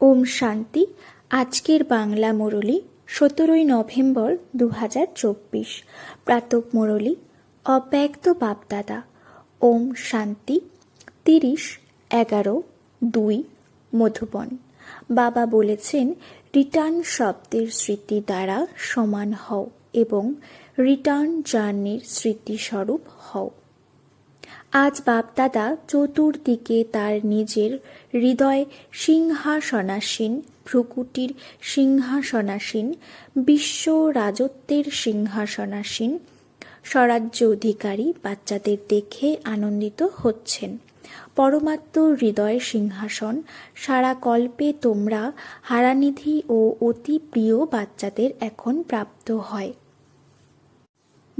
ওম শান্তি। আজকের বাংলা মুরলি সতেরোই নভেম্বর দু হাজার চব্বিশ। প্রাতক মুরলি, অব্যক্ত বাপদাদা। ওম শান্তি, তিরিশ, এগারো, দুই, মধুবন। বাবা বলেছেন, রিটার্ন শব্দের স্মৃতি দ্বারা সমান হও এবং রিটার্ন জার্নির স্মৃতিস্বরূপ হও। আজ বাপদাদা চতুর্দিকে তার নিজের হৃদয় সিংহাসনাসীন, ভ্রুকুটির সিংহাসনাসীন, বিশ্ব রাজত্বের সিংহাসনাসীন স্বরাজ্য অধিকারী বাচ্চাদের দেখে আনন্দিত হচ্ছেন। পরমাত্ম হৃদয় সিংহাসন, সারা কল্পে তোমরা হারানিধি ও অতি প্রিয় বাচ্চাদের এখন প্রাপ্ত হয়।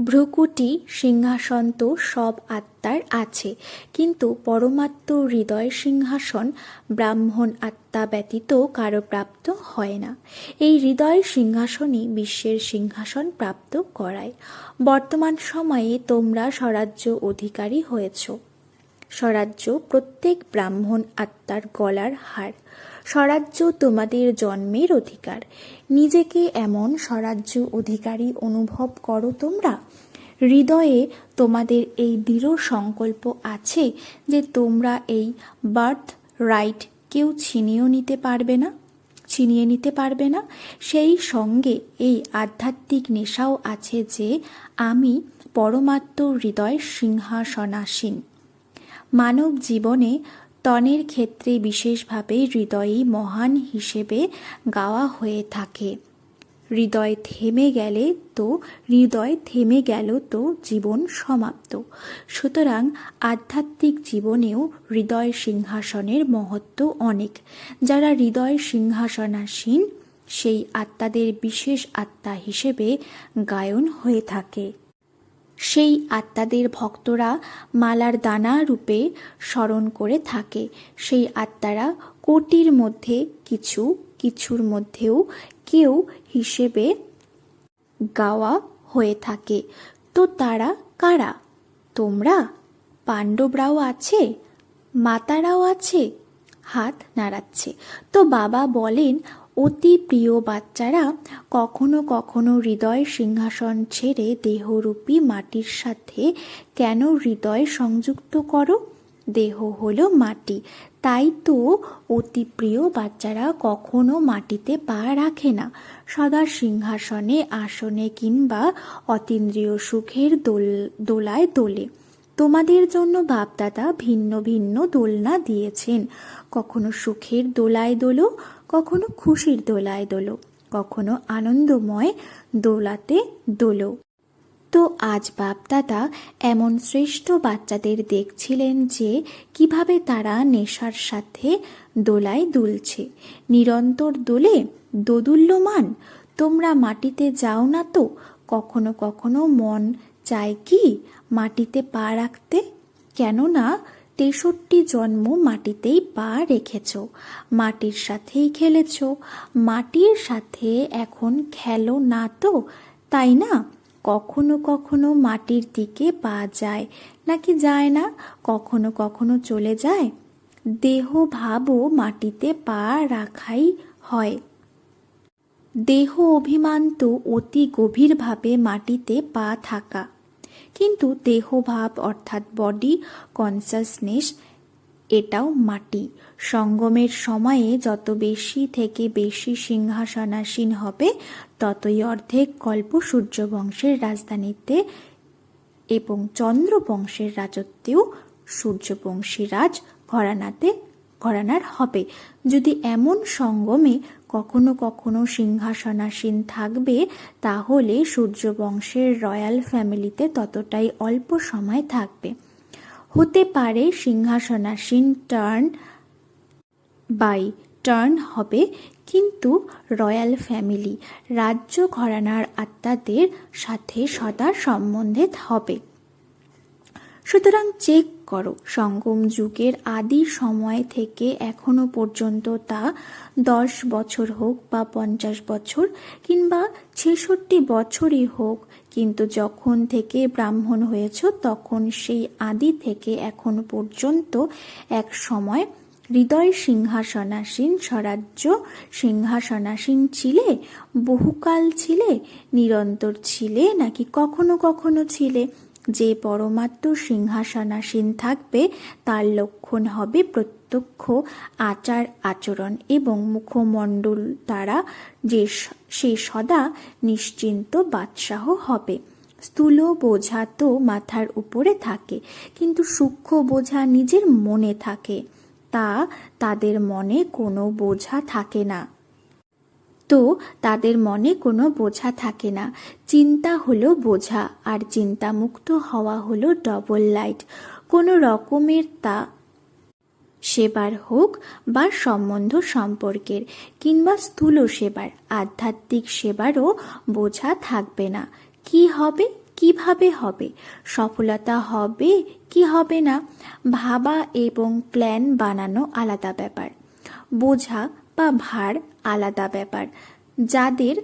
ভ্রুকুটি সিংহাসন তো সব আত্মার আছে। কিন্তু পরমাত্ম হৃদয় সিংহাসন, ব্রাহ্মণ আত্মা ব্যতীত কারও প্রাপ্ত হয় না। এই হৃদয় সিংহাসনই বিশ্বের সিংহাসন প্রাপ্ত করায়। বর্তমান সময়ে তোমরা স্বরাজ্য অধিকারী হয়েছ। স্বরাজ্য প্রত্যেক ব্রাহ্মণ আত্মার গলার হার। স্বরাজ্য তোমাদের জন্মের অধিকার। নিজেকে এমন স্বরাজ্য অধিকারী অনুভব করো তোমরা। হৃদয়ে তোমাদের এই দৃঢ় সংকল্প আছে যে তোমরা এই বার্থ রাইট কেউ ছিনিয়েও নিতে পারবে না, ছিনিয়ে নিতে পারবে না। সেই সঙ্গে এই আধ্যাত্মিক নেশাও আছে যে আমি পরমাত্ম হৃদয় সিংহাসনাসীন। মানব জীবনে তনের ক্ষেত্রে বিশেষভাবে হৃদয়ই মহান হিসেবে গাওয়া হয়ে থাকে। হৃদয় থেমে গেলে তো, হৃদয় থেমে গেল তো জীবন সমাপ্ত। সুতরাং আধ্যাত্মিক জীবনেও হৃদয় সিংহাসনের মহত্ব অনেক। যারা হৃদয় সিংহাসনাসীন, সেই আত্মাদের বিশেষ আত্মা হিসেবে গায়ন হয়ে থাকে। সেই আত্মাদের ভক্তরা মালার দানা রূপে স্মরণ করে থাকে। সেই আত্মারা কোটির মধ্যে কিছু, কিছুর মধ্যেও কেউ হিসেবে গাওয়া হয়ে থাকে। তো তারা কারা? তোমরা? পাণ্ডবরাও আছে? মাতারাও আছে? হাত নাড়াচ্ছে। তো বাবা বলেন অতি প্রিয় বাচ্চারা কখনো কখনো হৃদয় সিংহাসন ছেড়ে দেহরূপী মাটির সাথে কেন হৃদয় সংযুক্ত করো? দেহ হলো মাটি। তাই তো অতি প্রিয় বাচ্চারা কখনো মাটিতে পা রাখে না। সদা সিংহাসনে, আসনে কিংবা অতীন্দ্রিয় সুখের দোল, দোলায় দোলে। তোমাদের জন্য বাপদাদা ভিন্ন ভিন্ন দোলনা দিয়েছেন। কখনো সুখের দোলায় দোলো কখনো খুশির দোলায় দোলো, কখনো আনন্দময় দোলাতে দোলো। তো আজ বাপদাদা এমন শ্রেষ্ঠ বাচ্চাদের দেখছিলেন যে কীভাবে তারা নেশার সাথে দোলায় দুলছে। নিরন্তর দোলে দোদুল্যমান, তোমরা মাটিতে যাও না তো, কখনো কখনো মন চায় কি মাটিতে পা রাখতে? কেননা তেষট্টি জন্ম মাটিতেই পা রেখেছ, মাটির সাথেই খেলেছ। মাটির সাথে এখন খেলো না তো, তাই না? কখনো কখনো মাটির দিকে পা যায়, নাকি যায় না? কখনো কখনো চলে যায়। দেহ ভাবও মাটিতে পা রাখাই হয়। দেহ অভিমান তো অতি গভীরভাবে মাটিতে পা থাকা। কিন্তু দেহভাব অর্থাৎ বডি কনসাসনেস এটাও মাটি। সঙ্গমের সময়ে যত বেশি থেকে বেশি সিংহাসনাসীন হবে, ততই অর্ধেক কল্প সূর্যবংশের রাজধানীতে এবং চন্দ্রবংশের রাজত্বেও সূর্যবংশী রাজ ঘরানাতে ঘরানার হবে। যদি এমন সঙ্গমে কখনো কখনো সিংহাসনাসীন থাকবে, তাহলে সূর্যবংশের রয়্যাল ফ্যামিলিতে ততটাই অল্প সময় থাকবে। হতে পারে সিংহাসনাসীন টার্ন বাই টার্ন হবে, কিন্তু রয়্যাল ফ্যামিলি, রাজ্য ঘরানার আত্মাদের সাথে সদা সম্বন্ধে হবে। সুতরাং চেক করো। সঙ্গম যুগের আদি সময় থেকে এখনও পর্যন্ত তা দশ বছর হোক বা পঞ্চাশ বছর কিংবা ছেষট্টি বছরই হোক, কিন্তু যখন থেকে ব্রাহ্মণ হয়েছ তখন সেই আদি থেকে এখনও পর্যন্ত এক সময় হৃদয় সিংহাসনাসীন স্বরাজ্য সিংহাসনাসীন ছিলে, বহুকাল ছিলে, নিরন্তর ছিলে, নাকি কখনো কখনো ছিলে? যে পরমাত্ম সিংহাসনাসীন থাকবে, তার লক্ষণ হবে প্রত্যক্ষ আচার আচরণ এবং মুখমণ্ডল দ্বারা যে সে সদা নিশ্চিন্ত বাদশাহ হবে। স্থূল বোঝা তো মাথার উপরে থাকে, কিন্তু সূক্ষ্ম বোঝা নিজের মনে থাকে। তা তাদের মনে কোনো বোঝা থাকে না। তো তাদের মনে কোনো বোঝা থাকে না। চিন্তা হলো বোঝা, আর চিন্তামুক্ত হওয়া হলো ডবল লাইট কোনো রকমের তা সেবার হোক বা সম্বন্ধ সম্পর্কের, কিংবা স্থূল সেবার, আধ্যাত্মিক সেবারও বোঝা থাকবে না। কি হবে, কীভাবে হবে, সফলতা হবে, কি হবে না, ভাবা এবং প্ল্যান বানানো আলাদা ব্যাপার। বোঝা বা ভার আলাদা ব্যাপার। যাদের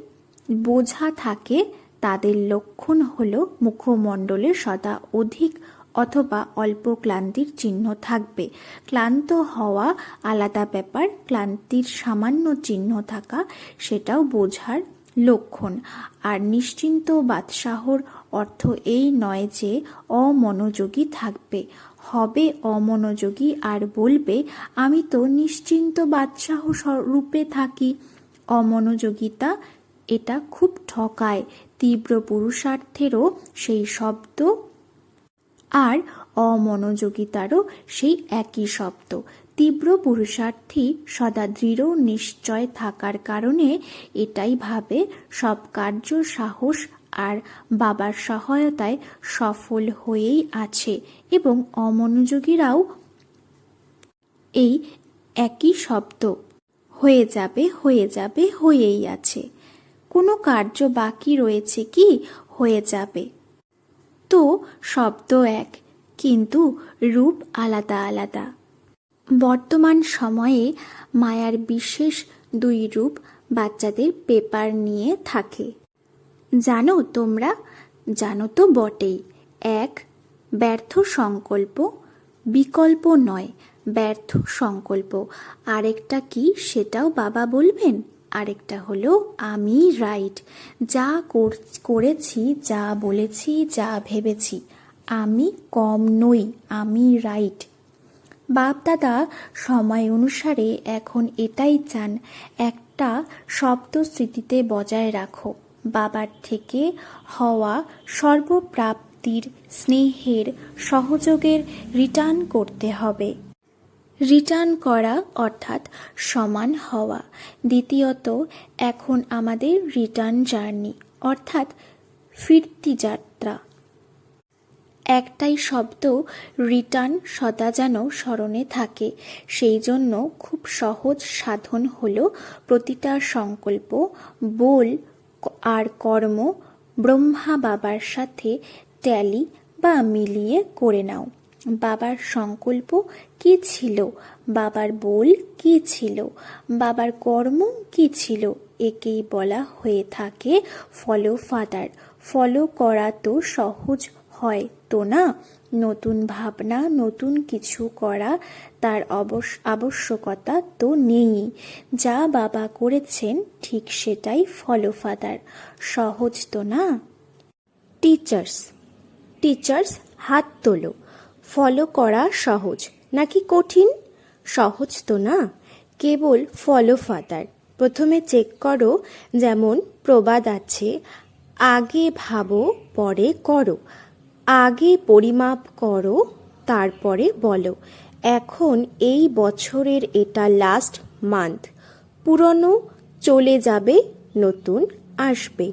বোঝা থাকে, তাদের লক্ষণ হল মুখমণ্ডলে সদা অধিক অথবা অল্প ক্লান্তির চিহ্ন থাকবে। ক্লান্ত হওয়া আলাদা ব্যাপার, ক্লান্তির সামান্য চিহ্ন থাকা, সেটাও বোঝার লক্ষণ। আর নিশ্চিন্ত বাদশাহর অর্থ এই নয় যে অমনোযোগী থাকবে। হবে অমনোযোগী আর বলবে, আমি তো নিশ্চিন্ত বাদশাহ রূপে থাকি। অমনোযোগিতা এটা খুব ঠকায় তীব্র পুরুষার্থেরও সেই শব্দ। আর অমনোযোগিতারও সেই একই শব্দ। তীব্র পুরুষার্থী সদা দৃঢ় নিশ্চয় থাকার কারণে এটাই ভাবে সব কার্য সাহস আর বাবার সহায়তায় সফল হয়েই আছে এবং অমনোযোগীরাও এই একই শব্দ, হয়ে যাবে হয়ে যাবে, হয়েই আছে। কোনো কার্য বাকি রয়েছে কি? হয়ে যাবে। তো শব্দ এক, কিন্তু রূপ আলাদা আলাদা। বর্তমান সময়ে মায়ার বিশেষ দুই রূপ বাচ্চাদের পেপার নিয়ে থাকে। জানো তোমরা? জানো তো বটেই। এক, ব্যর্থ সংকল্প। বিকল্প নয়, ব্যর্থ সংকল্প। আরেকটা কি সেটাও বাবা বলবেন? আরেকটা হলো, আমি রাইট। যা কর- করেছি, যা বলেছি, যা ভেবেছি, আমি কম নই, আমি রাইট। বাপ দাদা সময় অনুসারে এখন এটাই চান, একটা শব্দ স্মৃতিতে বজায় রাখো। বাবার থেকে হওয়া সর্বপ্রাপ্তির স্নেহের সহযোগের রিটার্ন করতে হবে। রিটার্ন করা অর্থাৎ সমান হওয়া। দ্বিতীয়ত, এখন আমাদের রিটার্ন জার্নি, অর্থাৎ ফিরতি যাত্রা। একটাই শব্দ, রিটার্ন সদা যেন স্মরণে থাকে। সেই জন্য খুব সহজ সাধন হল প্রতিটা সংকল্প বল আর কর্ম ব্রহ্মা বাবার সাথে ট্যালি বা মিলিয়ে করে নাও। বাবার সংকল্প কি ছিল? বাবার বল কি ছিল? বাবার কর্ম কি ছিল? একেই বলা হয়ে থাকে ফলো ফাদার ফলো করা তো সহজ হয় তো না? নতুন ভাবনা, নতুন কিছু করা তার আবশ্যকতা তো নেই। যা বাবা করেছেন, ঠিক সেটাই ফলো ফাদার। সহজ তো না? টিচার্স টিচার্স হাত তোলো। ফলো করা সহজ, নাকি কঠিন? সহজ তো না? কেবল ফলো ফাদার। প্রথমে চেক করো যেমন প্রবাদ আছে, আগে ভাবো, পরে করো। আগে পরিমাপ করো, তারপরে বলো। এখন এই বছরের এটা লাস্ট মান্থ পুরনো চলে যাবে, নতুন আসবে।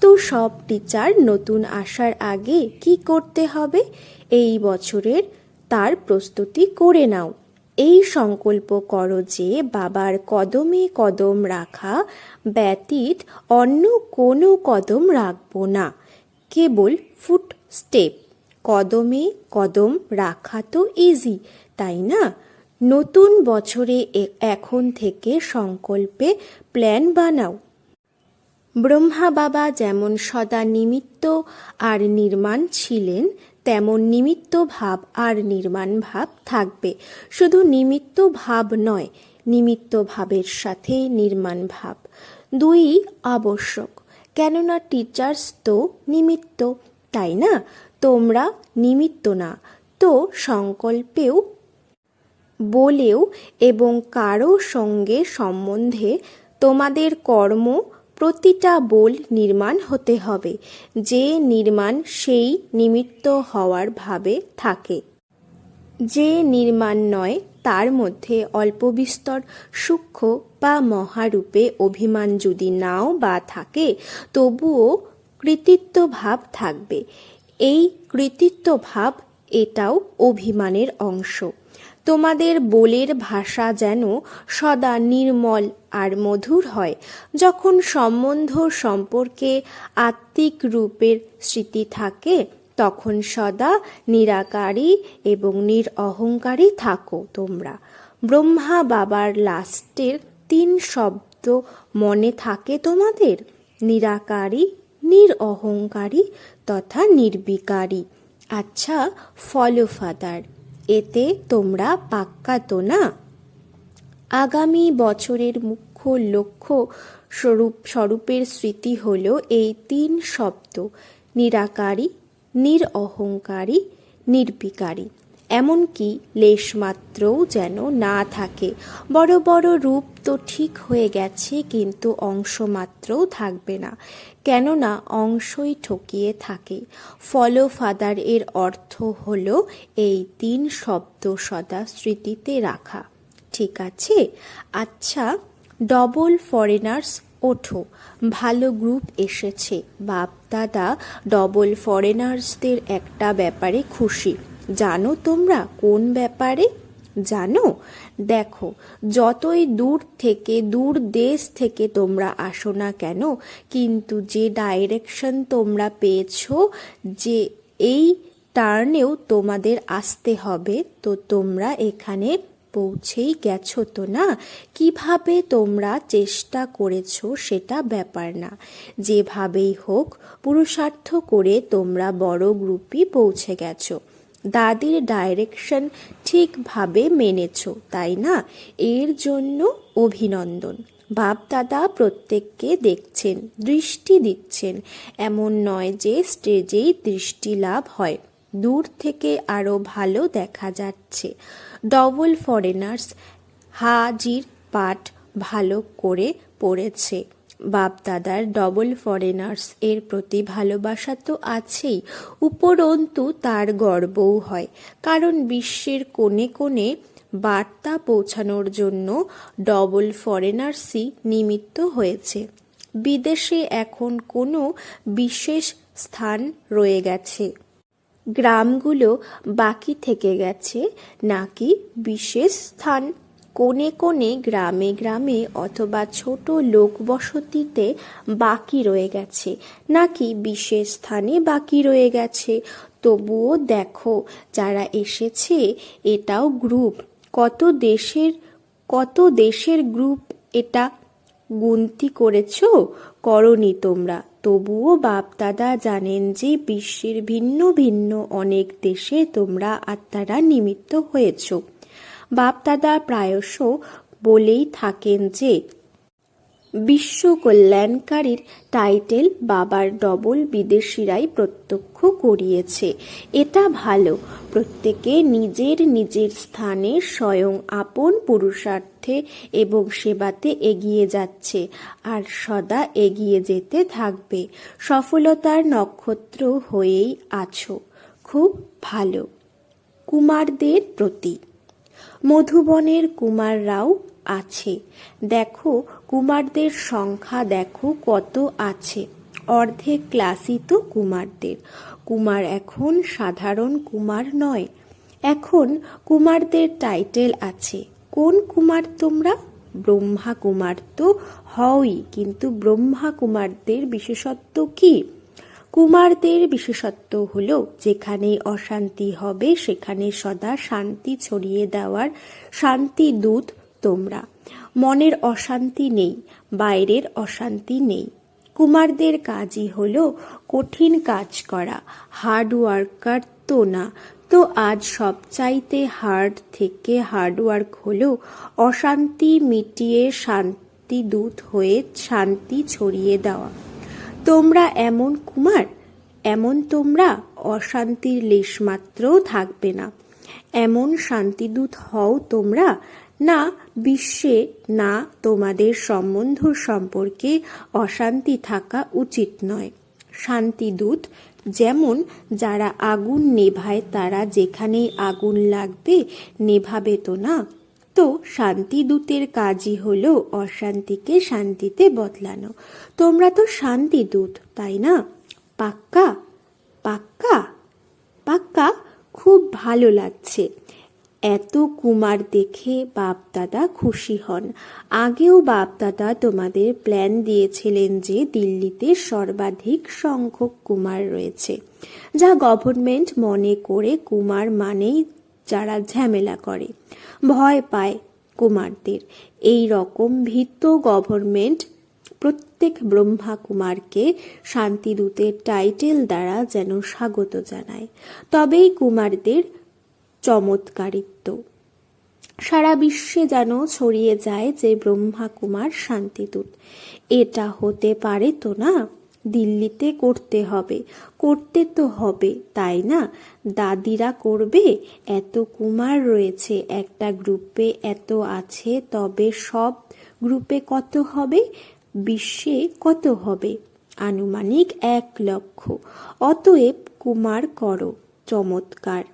তো সব টিচার নতুন আসার আগে কি করতে হবে? এই বছরের তার প্রস্তুতি করে নাও। এই সংকল্প করো যে বাবার কদমে কদম রাখা ব্যতীত অন্য কোনো কদম রাখব না। কেবল ফুট স্টেপ কদমে কদম রাখা তো ইজি তাই না? নতুন বছরে এখন থেকে সংকল্পে প্ল্যান বানাও। ব্রহ্মা বাবা যেমন সদা নিমিত্ত আর নির্মাণ ছিলেন, তেমন নিমিত্ত ভাব আর নির্মাণ ভাব থাকবে। শুধু নিমিত্ত ভাব নয়, নিমিত্ত ভাবের সাথে নির্মাণ ভাব। দুই আবশ্যক, কেননা টিচার্স তো নিমিত্ত, তাই না? তোমরা নিমিত্ত না, তো সংকল্পেও বলেও এবং কারও সঙ্গে সম্বন্ধে তোমাদের কর্ম প্রতিটা বোল নির্মাণ হতে হবে, যে নির্মাণ সেই নিমিত্ত হওয়ার ভাবে থাকে। যে নির্মাণ নয়, তার মধ্যে অল্প বিস্তর, সূক্ষ্ম বা মহারূপে অভিমান যদি নাও বা থাকে, তবুও কৃতিত্ব ভাব থাকবে। এই কৃতিত্ব ভাব এটাও অভিমানের অংশ। তোমাদের বোলের ভাষা যেন সদা নির্মল আর মধুর হয়, যখন সম্বন্ধ সম্পর্কে আত্মিক রূপের স্মৃতি থাকে, তখন সদা নিরাকারী এবং নিরঅহংকারী থাকো তোমরা। ব্রহ্মা বাবার লাস্টের তিন শব্দ মনে থাকে তোমাদের? নিরাকারী নিরঅহংকারী তথা নির্বিকারী। আচ্ছা ফলো ফাদার, এতে তোমরা পাক্কা তো না? আগামী বছরের মুখ্য লক্ষ্য স্বরূপ, স্বরূপের স্মৃতি হল এই তিন শব্দ, নিরাকারী নিরঅহংকারী নির্বিকারী। এমনকি লেশমাত্রও যেন না থাকে। বড় বড় রূপ তো ঠিক হয়ে গেছে, কিন্তু অংশ মাত্রও থাকবে না। কেননা অংশই ঠকিয়ে থাকে। ফলো ফাদার এর অর্থ হল এই তিন শব্দ সদা স্মৃতিতে রাখা। ঠিক আছে? আচ্ছা ডবল ফরেনার্স ওঠো। ভালো গ্রুপ এসেছে। বাপ দাদা ডবল ফরেনার্সদের একটা ব্যাপারে খুশি। জানো তোমরা কোন ব্যাপারে? জানো? দেখো, যতই দূর থেকে, দূর দেশ থেকে তোমরা আসো না কেন, কিন্তু যে ডাইরেকশন তোমরা পেয়েছ, যে এই টার্নেও তোমাদের আসতে হবে, তো তোমরা এখানে পৌঁছেই গেছো তো না? কীভাবে তোমরা চেষ্টা করেছ সেটা ব্যাপার না। যেভাবেই হোক, পুরুষার্থ করে তোমরা বড় গ্রুপই পৌঁছে গেছো। দাদির ডাইরেকশন ঠিকভাবে মেনেছ, তাই না? এর জন্য অভিনন্দন। বাপ দাদা প্রত্যেককে দেখছেন, দৃষ্টি দিচ্ছেন। এমন নয় যে স্টেজেই দৃষ্টি লাভ হয়। দূর থেকে আরও ভালো দেখা যাচ্ছে। ডবল ফরেনার্স হাজির পাঠ ভালো করে পড়েছে। বাপ দাদার ডবল ফরেনার্স এর প্রতি ভালোবাসা তো আছেই, উপরন্তু তার গর্বও হয়। কারণ বিশ্বের কোণে কোণে বার্তা পৌঁছানোর জন্য ডবল ফরেনার্সই নিমিত্ত হয়েছে। বিদেশে এখন কোনো বিশেষ স্থান রয়ে গেছে। গ্রামগুলো বাকি থেকে গেছে, নাকি বিশেষ স্থান কোণে কোণে, গ্রামে গ্রামে অথবা ছোট লোকবসতিতে বাকি রয়ে গেছে। নাকি বিশেষ স্থানে বাকি রয়ে গেছে? তবুও দেখো, যারা এসেছে, এটাও গ্রুপ। কত দেশের কত দেশের গ্রুপ এটা গুনতি করেছ? করনি তোমরা। তবুও বাপদাদা জানেন যে বিশ্বের ভিন্ন ভিন্ন অনেক দেশে তোমরা আত্মারা নিমিত্ত হয়েছ। বাপদাদা প্রায়শ বলেই থাকেন যে বিশ্ব কল্যাণকারীর টাইটেল বাবার ডবল বিদেশিরাই প্রত্যক্ষ করিয়েছে। এটা ভালো। প্রত্যেকে নিজের নিজের স্থানে স্বয়ং আপন পুরুষার্থে এবং সেবাতে এগিয়ে যাচ্ছে আর সদা এগিয়ে যেতে থাকবে। সফলতার নক্ষত্র হয়েই আছো। খুব ভালো। কুমারদের প্রতি। মধুবনের কুমাররাও আছে। দেখো, কুমারদের সংখ্যা দেখো কত আছে। অর্ধেক ক্লাসই তো কুমারদের। কুমার এখন সাধারণ কুমার নয়। এখন কুমারদের টাইটেল আছে। কোন কুমার তোমরা? ব্রহ্মা কুমার তো হওই, কিন্তু ব্রহ্মা কুমারদের বিশেষত্ব কি? কুমারদের বিশেষত্ব হল, যেখানে অশান্তি হবে, সেখানে সদা শান্তি ছড়িয়ে দেওয়ার শান্তি দূত তোমরা। মনের অশান্তি নেই, বাইরের অশান্তি নেই। কুমারদের কাজই হল কঠিন কাজ করা হার্ড ওয়ার্কার তো না। তো আজ সবচাইতে হার্ড থেকে হার্ড ওয়ার্ক হলো অশান্তি মিটিয়ে শান্তি দূত হয়ে শান্তি ছড়িয়ে দেওয়া। তোমরা এমন কুমার, এমন তোমরা অশান্তির লেশ লেশমাত্রও থাকবে না। এমন শান্তিদূত হও তোমরা, না বিশ্বে, না তোমাদের সম্বন্ধ সম্পর্কে অশান্তি থাকা উচিত নয়। শান্তিদূত যেমন যারা আগুন নেভায়, তারা যেখানেই আগুন লাগবে, নেভাবে তো না? তো শান্তিদূতের কাজই হলো অশান্তিকে শান্তিতে বদলানো। তোমরা তো শান্তিদূত তাই না? পাক্কা? পাক্কা? পাক্কা? খুব ভালো লাগছে। এত কুমার দেখে বাপদাদা খুশি হন। আগেও বাপদাদা তোমাদের প্ল্যান দিয়েছিলেন যে দিল্লিতে সর্বাধিক সংখ্যক কুমার রয়েছে। যা গভর্নমেন্ট মনে করে কুমার মানেই যারা ঝামেলা করে। ভয় পায় কুমারদের। এই রকম ভীত গভর্নমেন্ট প্রত্যেক ব্রহ্মা কুমারকে শান্তিদূতের টাইটেল দ্বারা যেন স্বাগত জানায়। তবেই কুমারদের চমৎকারিত্ব। সারা বিশ্বে যেন ছড়িয়ে যায় যে ব্রহ্মা কুমার শান্তিদূত এটা হতে পারে তো না? দিল্লিতে করতে হবে। করতে তো হবে, তাই না? দাদিরা করবে? এত কুমার রয়েছে একটা গ্রুপে, এত আছে, তবে সব গ্রুপে কত হবে? বিশ্বে কত হবে? আনুমানিক এক লক্ষ। অতএব কুমার করো, চমৎকার।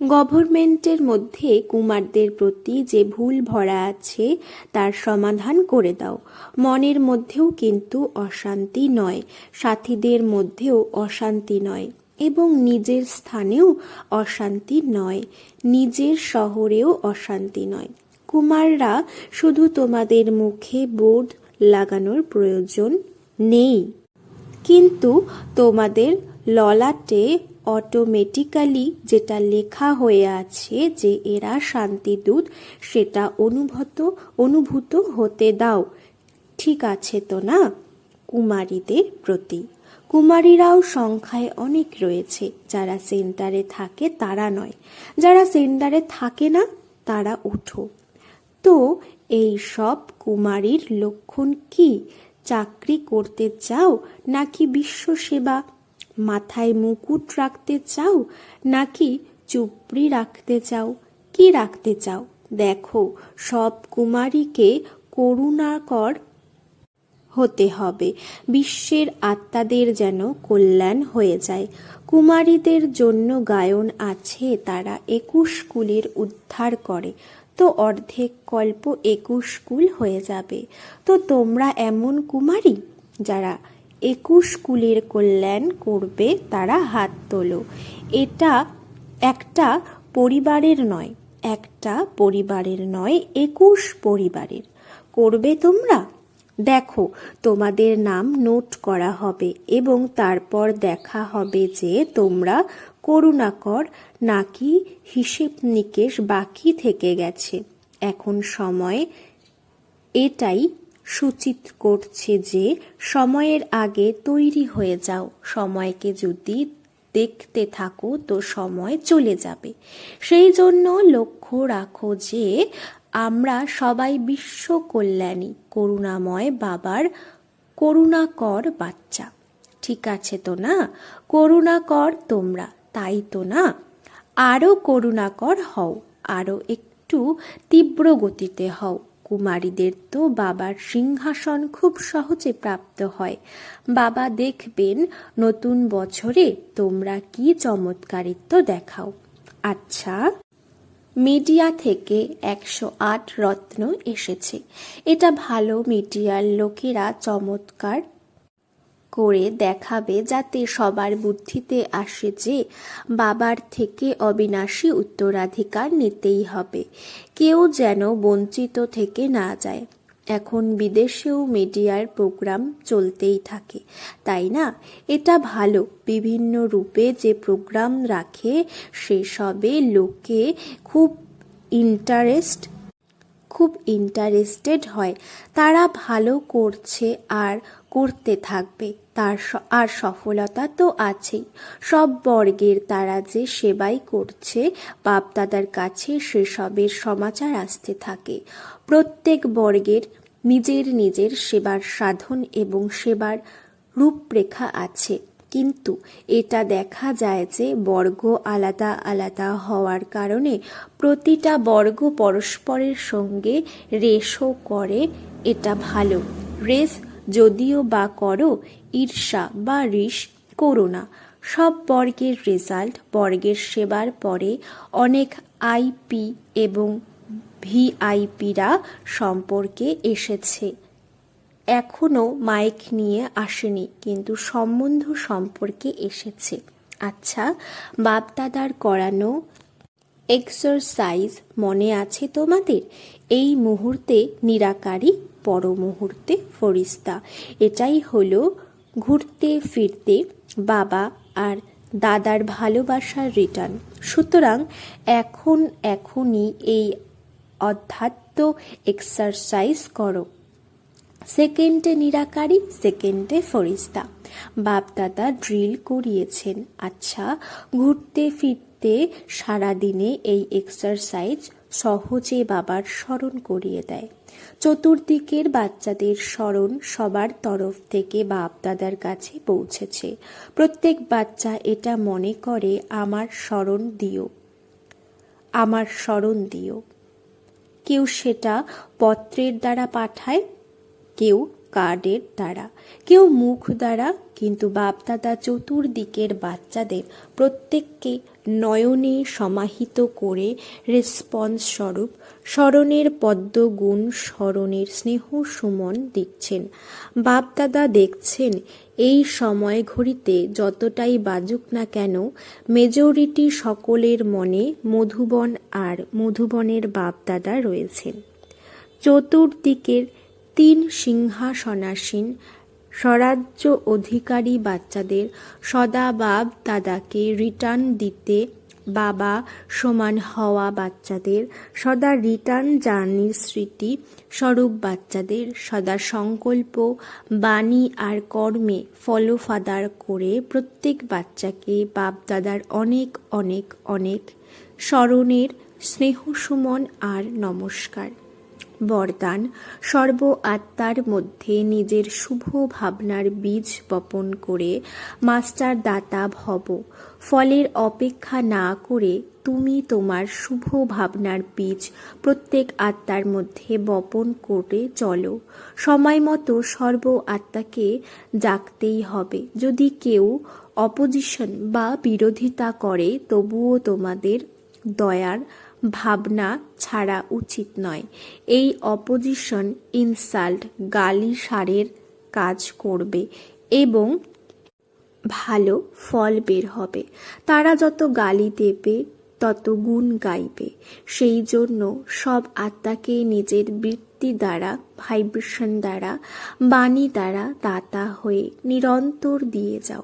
গভর্নমেন্টের মধ্যে কুমারদের প্রতি যে ভুল ভরা আছে, তার সমাধান করে দাও। মনের মধ্যেও কিন্তু অশান্তি নয়, সাথীদের মধ্যেও অশান্তি নয় এবং নিজের স্থানেও অশান্তি নয়, নিজের শহরেও অশান্তি নয়। কুমাররা শুধু তোমাদের মুখে বোর্ড লাগানোর প্রয়োজন নেই। কিন্তু তোমাদের ললাটে অটোমেটিক্যালি যেটা লেখা হয়ে আছে যে এরা শান্তিদূত সেটা অনুভূত অনুভূত হতে দাও। ঠিক আছে তো না? কুমারীদের প্রতি। কুমারীরাও সংখ্যায় অনেক রয়েছে। যারা সেন্টারে থাকে, তারা নয়। যারা সেন্টারে থাকে না, তারা উঠো তো এই সব কুমারীর লক্ষণ কি? চাকরি করতে চাও নাকি বিশ্ব সেবা? মাথায় মুকুট রাখতে চাও নাকি চুপড়ি রাখতে চাও? কি রাখতে চাও? দেখো, সব কুমারীকে করুণাকর হতে হবে। বিশ্বের আত্মাদের যেন কল্যাণ হয়ে যায়। কুমারীদের জন্য গায়ন আছে, তারা একুশ কুলের উদ্ধার করে। তো অর্ধেক কল্প একুশ কুল হয়ে যাবে। তো তোমরা এমন কুমারী যারা একুশ কুলের কল্যাণ করবে তারা হাত তোলো। এটা একটা পরিবারের নয়, একটা পরিবারের নয়, একুশ পরিবারের। করবে তোমরা? দেখো, তোমাদের নাম নোট করা হবে এবং তারপর দেখা হবে যে তোমরা করুণাকর নাকি হিসেব নিকেশ বাকি থেকে গেছে। এখন সময় এটাই সূচিত করছে যে, সময়ের আগে তৈরি হয়ে যাও। সময়কে যদি দেখতে থাকো, তো সময় চলে যাবে। সেই জন্য লক্ষ্য রাখো যে, আমরা সবাই বিশ্ব কল্যাণী, করুণাময় বাবার করুণাকর বাচ্চা। ঠিক আছে তো না? করুণাকর তোমরা, তাই তো না? আরও করুণাকর হও, আরও একটু তীব্র গতিতে হও। কুমারীদের তো বাবার সিংহাসন খুব সহজে প্রাপ্ত হয়। বাবা দেখবেন নতুন বছরে তোমরা কি চমৎকারিত্ব দেখাও। আচ্ছা মিডিয়া থেকে একশো আট রত্ন এসেছে। এটা ভালো মিডিয়ার লোকেরা চমৎকার করে দেখাবে যাতে সবার বুদ্ধিতে আসে যে বাবার থেকে অবিনাশী উত্তরাধিকার নিতেই হবে। কেউ যেন বঞ্চিত থেকে না যায়। এখন বিদেশেও মিডিয়ার প্রোগ্রাম চলতেই থাকে। তাই না? এটা ভালো। বিভিন্ন রূপে যে প্রোগ্রাম রাখে, সেসবে লোকে খুব ইন্টারেস্ট খুব ইন্টারেস্টেড হয়। তারা ভালো করছে আর করতে থাকবে। তার আর সফলতা তো আছেই। সব বর্গের তারা যে সেবাই করছে, বাপদাদার কাছে সেসবের সমাচার আসতে থাকে। প্রত্যেক বর্গের নিজের নিজের সেবার সাধন এবং সেবার রূপরেখা আছে। কিন্তু এটা দেখা যায় যে বর্গ আলাদা আলাদা হওয়ার কারণে প্রতিটা বর্গ পরস্পরের সঙ্গে রেশও করে। এটা ভালো। রেস যদিও বা করো, ঈর্ষা বা রিস করো না। সব বর্গের রেজাল্ট, বর্গের সেবার পরে অনেক আইপি এবং ভিআইপিরা সম্পর্কে এসেছে। এখনও মাইক নিয়ে আসেনি, কিন্তু সম্বন্ধ সম্পর্কে এসেছে। আচ্ছা বাপদাদার করানো এক্সারসাইজ মনে আছে তোমাদের? এই মুহূর্তে নিরাকারী পর মুহূর্তে ফরিস্তা এটাই হলো ঘুরতে ফিরতে বাবা আর দাদার ভালোবাসার রিটার্ন সুতরাং এখন এখনই এই অধ্যাত্ম এক্সারসাইজ করো। সেকেন্ডে নিরাকারী, সেকেন্ডে ফরিস্তা বাপদাদা ড্রিল করিয়েছেন। আচ্ছা ঘুরতে ফিরতে সারাদিনে এই এক্সারসাইজ সহজে বাবার স্মরণ করিয়ে দেয়। চতুর্দিকের বাচ্চাদের স্মরণ সবার তরফ থেকে বাপ দাদার কাছে পৌঁছেছে। প্রত্যেক বাচ্চা এটা মনে করে, আমার স্মরণ দিও। আমার স্মরণ দিও। কেউ সেটা পত্রের দ্বারা পাঠায়, কেউ কার্ডের দ্বারা। কেউ মুখ দ্বারা, কিন্তু বাপদাদা চতুর্দিকের বাচ্চাদের প্রত্যেককে নয়নে সমাহিত করে রেসপন্স স্বরূপ স্মরণের পদ্মগুণ স্মরণের স্নেহ সুমন দিচ্ছেন। বাপদাদা দেখছেন, এই সময় ঘড়িতে যতটাই বাজুক না কেন, মেজরিটি সকলের মনে মধুবন আর মধুবনের বাপদাদা রয়েছেন। চতুর্দিকের তিন সিংহাসনাসীন স্বরাজ্য অধিকারী বাচ্চাদের সদা বাপ দাদাকে রিটার্ন দিতে বাবা সমান হওয়া বাচ্চাদের, সদা রিটার্ন জার্নির স্মৃতি স্বরূপ বাচ্চাদের, সদা সংকল্প, বাণী আর কর্মে ফলফাদার করে প্রত্যেক বাচ্চাকে বাপ দাদার অনেক অনেক অনেক স্মরণের স্নেহসুমন আর নমস্কার। বরদান, সর্ব আত্মার মধ্যে নিজের শুভ ভাবনার বীজ বপন করে মাস্টার দাতা ভব। ফলের অপেক্ষা না করে তুমি তোমার শুভ ভাবনার বীজ প্রত্যেক আত্মার মধ্যে বপন করে চলো। সময় মতো সর্ব আত্মাকে জাগতেই হবে। যদি কেউ অপোজিশন বা বিরোধিতা করে, তবুও তোমাদের দয়ার ভাবনা ছাড়া উচিত নয়। এই অপোজিশন ইনসাল্ট গালি সারের কাজ করবে এবং ভালো ফল বের হবে। তারা যত গালি দেবে, তত গুণ গাইবে। সেই জন্য সব আত্মাকে নিজের বৃত্তি দ্বারা ভাইব্রেশন দ্বারা, বাণী দ্বারা দাতা হয়ে নিরন্তর দিয়ে যাও।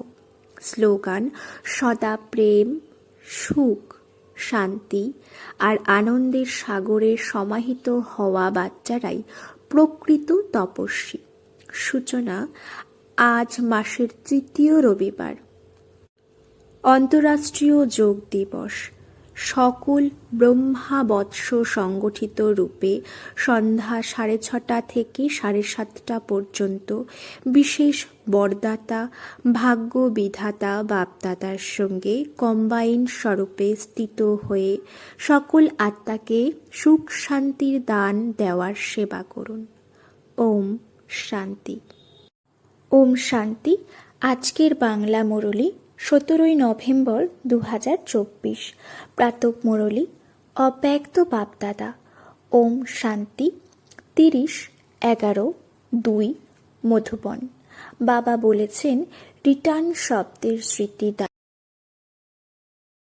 স্লোগান, সদা প্রেম, সুখ। শান্তি আর আনন্দের সাগরে সমাহিত হওয়া বাচ্চারাই প্রকৃত তপস্বী। সূচনা, আজ মাসের তৃতীয় রবিবার। অন্তরাষ্ট্রীয় যোগ দিবস। সকল ব্রহ্মাবৎস সংগঠিত রূপে সন্ধ্যা সাড়ে ছটা থেকে সাড়ে সাতটা পর্যন্ত বিশেষ বরদাতা ভাগ্য বিধাতা বাপদাতার সঙ্গে কম্বাইন স্বরূপে স্থিত হয়ে সকল আত্মাকে সুখ শান্তির দান দেওয়ার সেবা করুন। ওম শান্তি। ওম শান্তি। আজকের বাংলা মুরলি সতেরোই নভেম্বর দু হাজার চব্বিশ। প্রাতক মুরলি, অব্যক্ত বাপদাদা। ওম শান্তি, তিরিশ, এগারো, দুই, মধুবন। বাবা বলেছেন, রিটার্ন শব্দের স্মৃতি